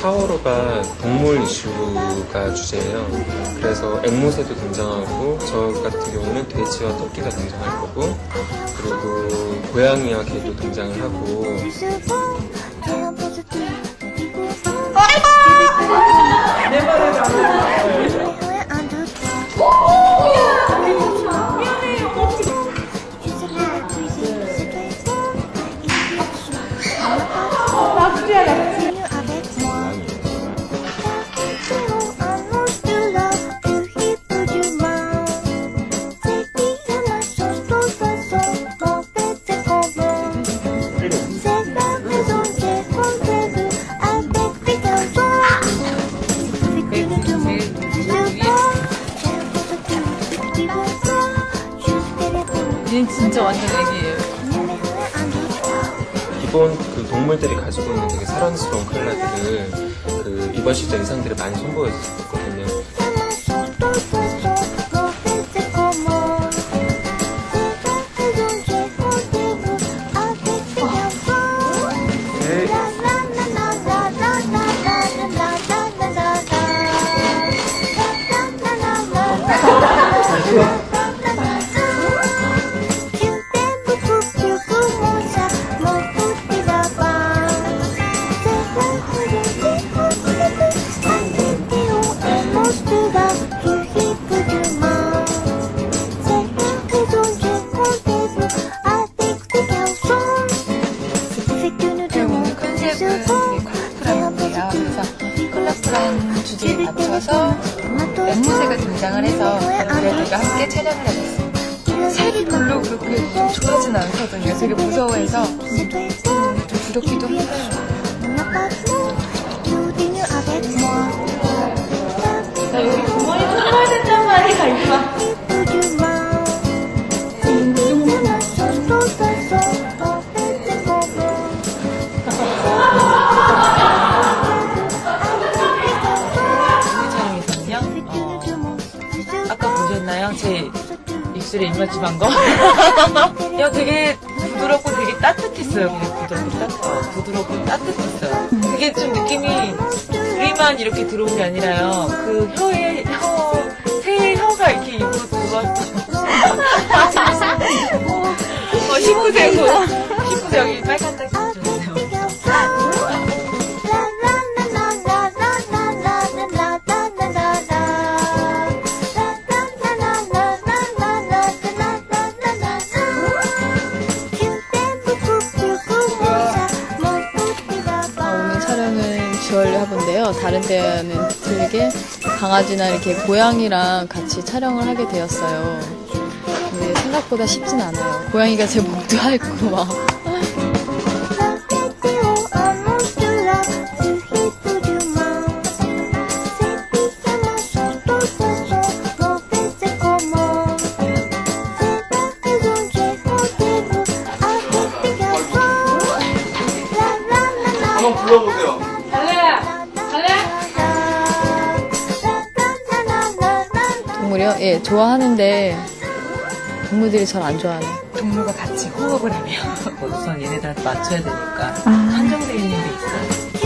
4월호가 동물 이슈가 주제예요. 그래서 앵무새도 등장하고 저 같은 경우는 돼지와 토끼가 등장할 거고 그리고 고양이와 개도 등장을 하고. C'est 얘는 진짜 완전 애기예요. 기본 그 동물들이 가지고 있는 되게 사랑스러운 컬러들을 그 이번 시즌 의상들을 많이 선보였었거든요. 주제에 맞춰서 앵무새가 등장을 해서 그래도가 함께 촬영을 해봤어요. 색이 별로 그렇게 좀 좋아하진 않거든요. 되게 무서워해서 좀 두렵기도 해요. 보셨나요? 제 입술에 입맞춤 한 거? 야, 되게 부드럽고 되게 따뜻했어요. 그냥 부드럽고 따뜻, 부드럽고 따뜻했어요. 그게 좀 느낌이 우리만 이렇게 들어온 게 아니라요. 그 혀에, 혀, 새 혀가 이렇게 입으로 들어왔어요. 어, 19세고, 19세 여기 빨간 딱 주얼리 화보인데요. 다른 때와는 틀리게 강아지나 이렇게 고양이랑 같이 촬영을 하게 되었어요. 근데 생각보다 쉽진 않아요. 고양이가 제 목도 핥고 막. 한번 불러보세요. 동물이요? 예, 좋아하는데 동물들이 잘 안 좋아하네. 동물과 같이 호흡을 하면 우선 얘네들한테 맞춰야 되니까 한정되어 있는 게 있어요.